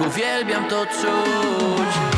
Uwielbiam to czuć.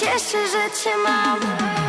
cieszy, że cię mam.